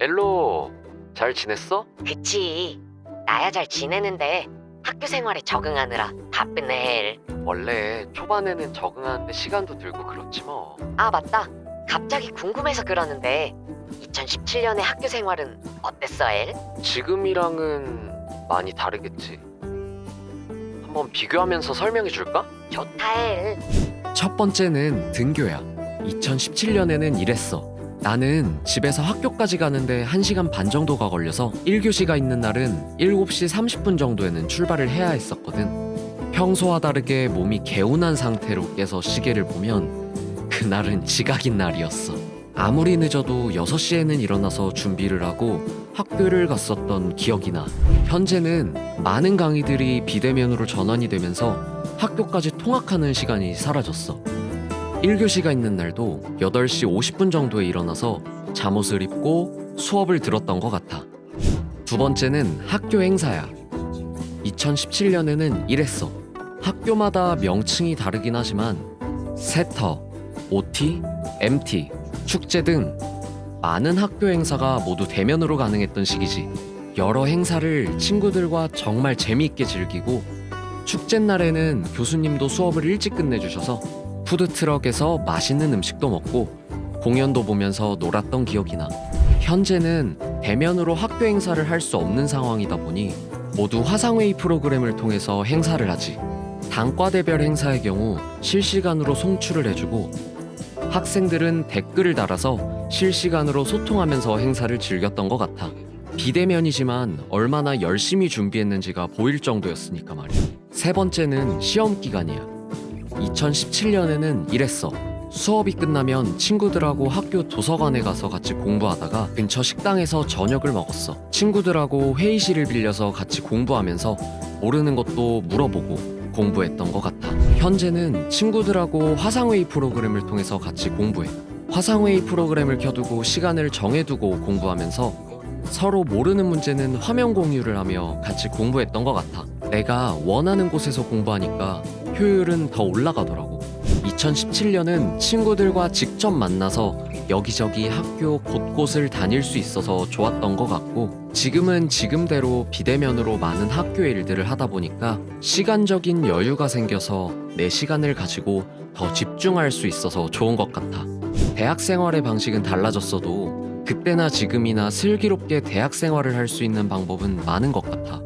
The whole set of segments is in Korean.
엘로, 잘 지냈어? 그치. 나야 잘 지내는데 학교 생활에 적응하느라 바쁘네. 원래 초반에는 적응하는데 시간도 들고 그렇지 뭐. 아, 맞다. 갑자기 궁금해서 그러는데 2017년의 학교 생활은 어땠어, 엘? 지금이랑은 많이 다르겠지. 한번 비교하면서 설명해 줄까? 좋다, 엘. 첫 번째는 등교야. 2017년에는 이랬어. 나는 집에서 학교까지 가는데 1시간 반 정도가 걸려서 1교시가 있는 날은 7시 30분 정도에는 출발을 해야 했었거든. 평소와 다르게 몸이 개운한 상태로 깨서 시계를 보면 그날은 지각인 날이었어. 아무리 늦어도 6시에는 일어나서 준비를 하고 학교를 갔었던 기억이 나. 현재는 많은 강의들이 비대면으로 전환이 되면서 학교까지 통학하는 시간이 사라졌어. 1교시가 있는 날도 8시 50분 정도에 일어나서 잠옷을 입고 수업을 들었던 것 같아. 두 번째는 학교 행사야. 2017년에는 이랬어. 학교마다 명칭이 다르긴 하지만 세터, OT, MT, 축제 등 많은 학교 행사가 모두 대면으로 가능했던 시기지. 여러 행사를 친구들과 정말 재미있게 즐기고 축제 날에는 교수님도 수업을 일찍 끝내주셔서 푸드트럭에서 맛있는 음식도 먹고 공연도 보면서 놀았던 기억이 나. 현재는 대면으로 학교 행사를 할 수 없는 상황이다 보니 모두 화상회의 프로그램을 통해서 행사를 하지. 단과대별 행사의 경우 실시간으로 송출을 해주고 학생들은 댓글을 달아서 실시간으로 소통하면서 행사를 즐겼던 것 같아. 비대면이지만 얼마나 열심히 준비했는지가 보일 정도였으니까 말이야. 세 번째는 시험 기간이야. 2017년에는 이랬어. 수업이 끝나면 친구들하고 학교 도서관에 가서 같이 공부하다가 근처 식당에서 저녁을 먹었어. 친구들하고 회의실을 빌려서 같이 공부하면서 모르는 것도 물어보고 공부했던 것 같아. 현재는 친구들하고 화상회의 프로그램을 통해서 같이 공부해. 화상회의 프로그램을 켜두고 시간을 정해두고 공부하면서 서로 모르는 문제는 화면 공유를 하며 같이 공부했던 것 같아. 내가 원하는 곳에서 공부하니까 효율은 더 올라가더라고. 2017년은 친구들과 직접 만나서 여기저기 학교 곳곳을 다닐 수 있어서 좋았던 것 같고 지금은 지금대로 비대면으로 많은 학교 일들을 하다 보니까 시간적인 여유가 생겨서 내 시간을 가지고 더 집중할 수 있어서 좋은 것 같아. 대학 생활의 방식은 달라졌어도 그때나 지금이나 슬기롭게 대학 생활을 할 수 있는 방법은 많은 것 같아.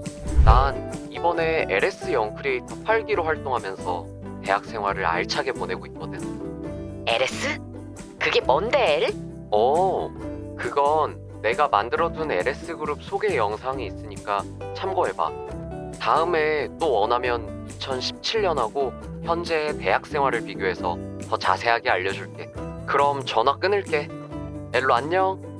난 이번에 LS 영 크리에이터 8기로 활동하면서 대학 생활을 알차게 보내고 있거든. LS? 그게 뭔데, 엘? 어, 그건 내가 만들어둔 LS 그룹 소개 영상이 있으니까 참고해봐. 다음에 또 원하면 2017년하고 현재의 대학 생활을 비교해서 더 자세하게 알려줄게. 그럼 전화 끊을게. 엘로 안녕.